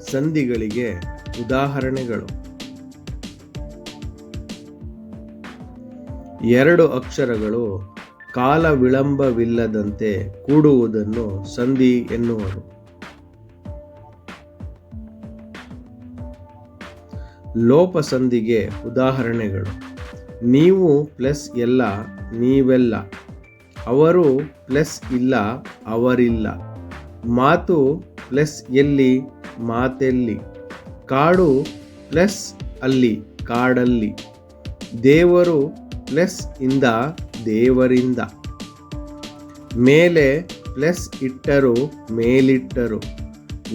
ಸಂಧಿಗಳಿಗೆ ಉದಾಹರಣೆಗಳು. ಎರಡು ಅಕ್ಷರಗಳು ಕಾಲ ವಿಳಂಬವಿಲ್ಲದಂತೆ ಕೂಡುವುದನ್ನು ಸಂಧಿ ಎನ್ನುವರು. ಲೋಪ ಸಂಧಿಗೆ ಉದಾಹರಣೆಗಳು. ನೀವು ಪ್ಲಸ್ ಎಲ್ಲ, ನೀವೆಲ್ಲ. ಅವರು ಪ್ಲಸ್ ಇಲ್ಲ, ಅವರಿಲ್ಲ. ಮಾತು ಪ್ಲಸ್ ಎಲ್ಲಿ ಮಾತೆಲ್ಲಿ. ಕಾಡು ಪ್ಲಸ್ ಅಲ್ಲಿ, ಕಾಡಲ್ಲಿ. ದೇವರು ಪ್ಲಸ್ ಇಂದ, ದೇವರಿಂದ. ಮೇಲೆ ಪ್ಲಸ್ ಇಟ್ಟರು, ಮೇಲಿಟ್ಟರು.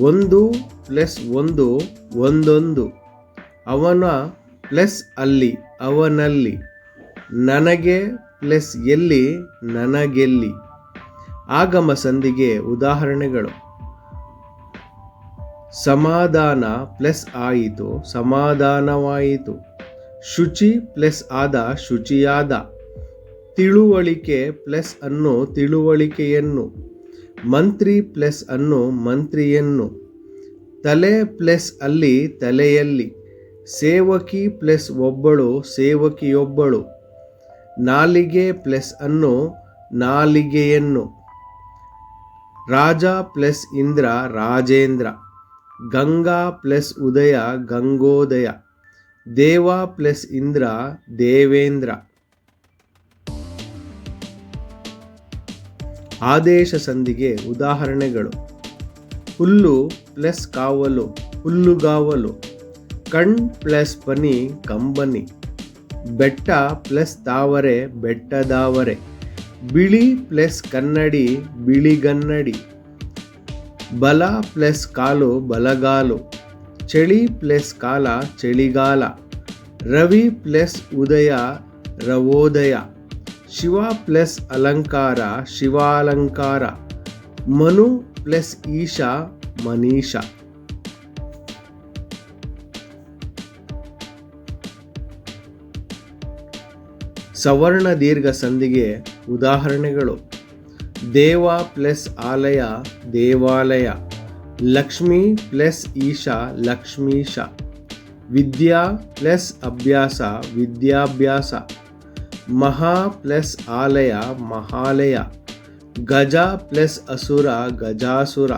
ಒಂದು ಪ್ಲಸ್ ಒಂದು, ಒಂದೊಂದು. ಅವನ ಪ್ಲಸ್ ಅಲ್ಲಿ, ಅವನಲ್ಲಿ. ನನಗೆ ಪ್ಲಸ್ ಎಲ್ಲಿ, ನನಗೆಲ್ಲಿ. ಆಗಮ ಸಂಧಿಗೆ ಉದಾಹರಣೆಗಳು. ಸಮಾಧಾನ ಪ್ಲಸ್ ಆಯಿತು, ಸಮಾಧಾನವಾಯಿತು. ಶುಚಿ ಪ್ಲಸ್ ಆದ ಶುಚಿಯಾದ. ತಿಳುವಳಿಕೆ ಪ್ಲಸ್ ಅನ್ನು ತಿಳುವಳಿಕೆಯನ್ನು. ಮಂತ್ರಿ ಪ್ಲಸ್ ಅನ್ನು ಮಂತ್ರಿಯನ್ನು. ತಲೆ ಪ್ಲಸ್ ಅಲ್ಲಿ ತಲೆಯಲ್ಲಿ. ಸೇವಕಿ ಪ್ಲಸ್ ಒಬ್ಬಳು ಸೇವಕಿಯೊಬ್ಬಳು. ನಾಲಿಗೆ ಪ್ಲಸ್ ಅನ್ನು ನಾಲಿಗೆಯನ್ನು. ರಾಜ ಪ್ಲಸ್ ಇಂದ್ರ ರಾಜೇಂದ್ರ. ಗಂಗಾ ಪ್ಲಸ್ ಉದಯ, ಗಂಗೋದಯ. ದೇವ ಪ್ಲಸ್ ಇಂದ್ರ, ದೇವೇಂದ್ರ. ಆದೇಶ ಸಂಧಿಗೆ ಉದಾಹರಣೆಗಳು. ಹುಲ್ಲು ಪ್ಲಸ್ ಕಾವಲು ಹುಲ್ಲುಗಾವಲು ಕಣ್ ಪ್ಲಸ್ ಪನಿ, ಕಂಬನಿ. ಬೆಟ್ಟ ಪ್ಲಸ್ ತಾವರೆ, ಬೆಟ್ಟದಾವರೆ. ಬಿಳಿ ಪ್ಲಸ್ ಕನ್ನಡಿ ಬಿಳಿಗನ್ನಡಿ ಬಲ ಪ್ಲಸ್ ಕಾಲು ಬಲಗಾಲು, ಚಳಿ ಪ್ಲಸ್ ಕಾಲ ಚಳಿಗಾಲ, ರವಿ ಪ್ಲಸ್ ಉದಯ ರವೋದಯ, ಶಿವ ಪ್ಲಸ್ ಅಲಂಕಾರ ಶಿವಾಲಂಕಾರ, ಮನು ಪ್ಲಸ್ ಈಶಾ ಮನೀಷ. ಸವರ್ಣ ದೀರ್ಘ ಸಂಧಿಗೆ ಉದಾಹರಣೆಗಳು. ದೇವ ಪ್ಲಸ್ ಆಲಯ ದೇವಾಲಯ ಲಕ್ಷ್ಮಿ ಪ್ಲಸ್ ಈಶಾ ಲಕ್ಷ್ಮೀಶ ವಿದ್ಯಾ ಪ್ಲಸ್ ಅಭ್ಯಾಸ ವಿದ್ಯಾಭ್ಯಾಸ ಮಹಾ ಪ್ಲಸ್ ಆಲಯ ಮಹಾಲಯ ಗಜ ಪ್ಲಸ್ ಅಸುರ ಗಜಾಸುರ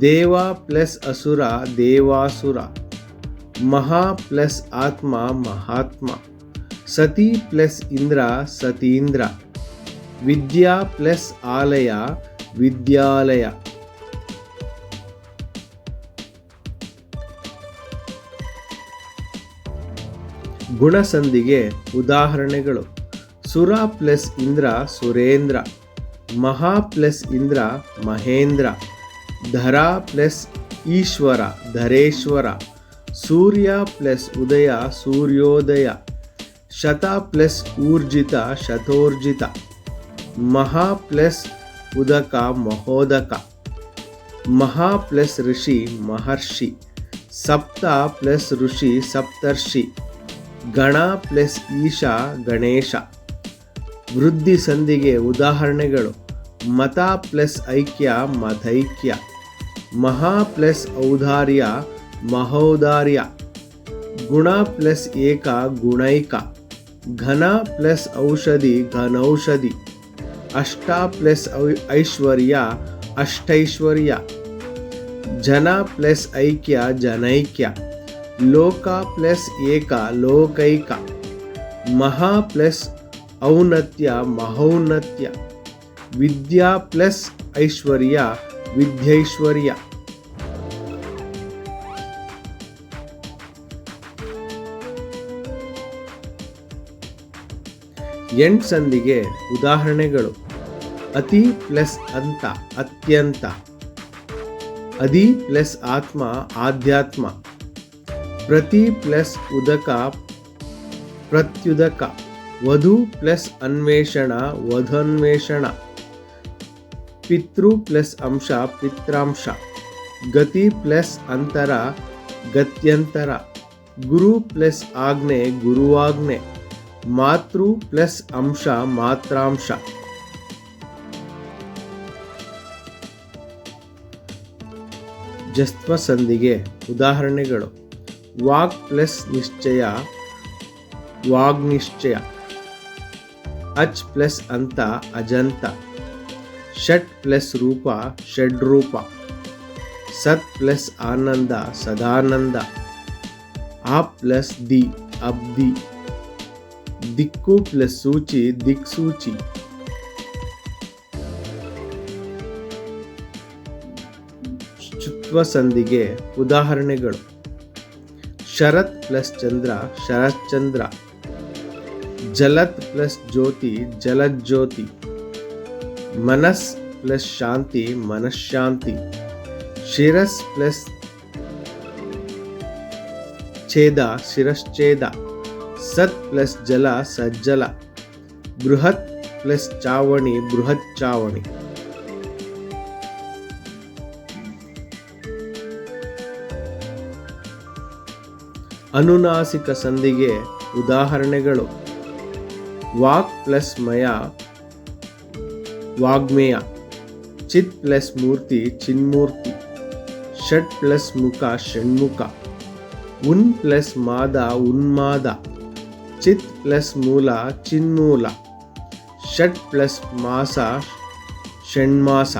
ದೇವ ಪ್ಲಸ್ ಅಸುರ ದೇವಾಸುರ ಮಹಾ ಪ್ಲಸ್ ಆತ್ಮ ಮಹಾತ್ಮ ಸತಿ ಪ್ಲಸ್ ಇಂದ್ರ ಸತೀಂದ್ರ ವಿದ್ಯಾ ಪ್ಲಸ್ ಆಲಯ, ವಿದ್ಯಾಲಯ. ಗುಣಸಂಧಿಗೆ ಉದಾಹರಣೆಗಳು. ಸುರ ಪ್ಲಸ್ ಇಂದ್ರ, ಸುರೇಂದ್ರ. ಮಹಾ ಪ್ಲಸ್ ಇಂದ್ರ, ಮಹೇಂದ್ರ. ಧರ ಪ್ಲಸ್ ಈಶ್ವರ, ಧರೇಶ್ವರ. ಸೂರ್ಯ ಪ್ಲಸ್ ಉದಯ, ಸೂರ್ಯೋದಯ. ಶತ ಪ್ಲಸ್ ಊರ್ಜಿತ, ಶತೋರ್ಜಿತ. ಮಹಾ ಪ್ಲಸ್ ಉದಕ ಮಹೋದಕ ಮಹಾ ಪ್ಲಸ್ ಋಷಿ ಮಹರ್ಷಿ ಸಪ್ತ ಪ್ಲಸ್ ಋಷಿ ಸಪ್ತರ್ಷಿ ಗಣ ಪ್ಲಸ್ ಈಶಾ ಗಣೇಶ ವೃದ್ಧಿ ಸಂಧಿಗೆ ಉದಾಹರಣೆಗಳು ಮತ ಪ್ಲಸ್ ಐಕ್ಯ ಮತೈಕ್ಯ ಮಹಾ ಪ್ಲಸ್ ಔದಾರ್ಯ ಮಹೌದಾರ್ಯ ಗುಣ ಪ್ಲಸ್ ಏಕ ಗುಣೈಕ ಘನ ಪ್ಲಸ್ ಔಷಧಿ ಘನೌಷಧಿ ಅಷ್ಟ ಪ್ಲಸ್ ಐಶ್ವರ್ಯ, ಅಷ್ಟೈಶ್ವರ್ಯ. ಜನ ಪ್ಲಸ್ ಐಕ್ಯ, ಜನೈಕ್ಯ. ಲೋಕ ಪ್ಲಸ್ ಏಕ, ಲೋಕೈಕ. ಮಹಾ ಪ್ಲಸ್ ಔನ್ನತ್ಯ, ಮಹೌನ್ನತ್ಯ. ವಿದ್ಯಾ ಪ್ಲಸ್ ಐಶ್ವರ್ಯ, ವಿದ್ಯೈಶ್ವರ್ಯ. ಎಂಟ್ ಸಂಧಿಗೆ ಉದಾಹರಣೆಗಳು. ಅತಿ ಪ್ಲಸ್ ಅಂತ, ಅತ್ಯಂತ. ಅದಿ ಪ್ಲಸ್ ಆತ್ಮ, ಆಧ್ಯಾತ್ಮ. ಪ್ರತಿ ಪ್ಲಸ್ ಉದಕ, ಪ್ರತ್ಯುದಕ. ವಧು ಪ್ಲಸ್ ಅನ್ವೇಷಣ, ವಧನ್ವೇಷಣ. ಪಿತೃ ಪ್ಲಸ್ ಅಂಶ, ಪಿತ್ರಾಂಶ. ಗತಿ ಪ್ಲಸ್ ಅಂತರ, ಗತ್ಯಂತರ. ಗುರು ಪ್ಲಸ್ ಆಜ್ಞೆ, ಗುರುವಾಜ್ಞೆ. ಮಾತೃ ಪ್ಲಸ್ ಅಂಶ, ಮಾತ್ರಾಂಶ. ಜಸ್ತ್ವ ಸಂಧಿಗೆ ಉದಾಹರಣೆಗಳು. ವಾಗ್ ಪ್ಲಸ್ ನಿಶ್ಚಯ, ವಾಗ್ನಿಶ್ಚಯ. ಅಚ್ ಪ್ಲಸ್ ಅಂತ ಅಜಂತ. ಷಟ್ ಪ್ಲಸ್ ರೂಪ ಷಡ್ರೂಪ ಸತ್ ಪ್ಲಸ್ ಆನಂದ, ಸದಾನಂದ. ಆ ಪ್ಲಸ್ ದಿ, ಅಬ್ದಿ. ದಿಕ್ಕು ಪ್ಲಸ್ ಸೂಚಿ, ದಿಕ್ಸೂಚಿ. ಶುತ್ವ ಸಂಧಿಗೆ ಉದಾಹರಣೆಗಳು ಶರತ್ ಪ್ಲಸ್ ಚಂದ್ರ ಶರತ್ಚಂದ್ರ ಜಲತ್ ಪ್ಲಸ್ ಜ್ಯೋತಿ ಜಲಜ್ಯೋತಿ ಮನಸ್ ಪ್ಲಸ್ ಶಾಂತಿ ಮನಃಶಾಂತಿ ಶಿರಸ್ ಪ್ಲಸ್ ಛೇದ ಶಿರಶ್ಚೇದ ಸತ್ ಪ್ಲಸ್ ಜಲ ಸಜ್ಜಲ ಬೃಹತ್ ಪ್ಲಸ್ ಚಾವಣಿ ಬೃಹತ್ ಚಾವಣಿ ಅನುನಾಸಿಕ ಸಂಧಿಗೆ ಉದಾಹರಣೆಗಳು. ವಾಕ್ ಪ್ಲಸ್ ಮಯ, ವಾಗ್ಮೇಯ, ಚಿತ್ ಪ್ಲಸ್ ಮೂರ್ತಿ, ಚಿನ್ಮೂರ್ತಿ, ಷಟ್ ಪ್ಲಸ್ ಮುಖ, ಷಣ್ಮುಖ, ಉನ್ ಪ್ಲಸ್ ಮಾದ, ಉನ್ಮಾದ, ಚಿತ್ ಪ್ಲಸ್ ಮೂಲ, ಚಿನ್ಮೂಲ, ಷಟ್ ಪ್ಲಸ್ ಮಾಸ, ಷಣ್ಮಾಸ.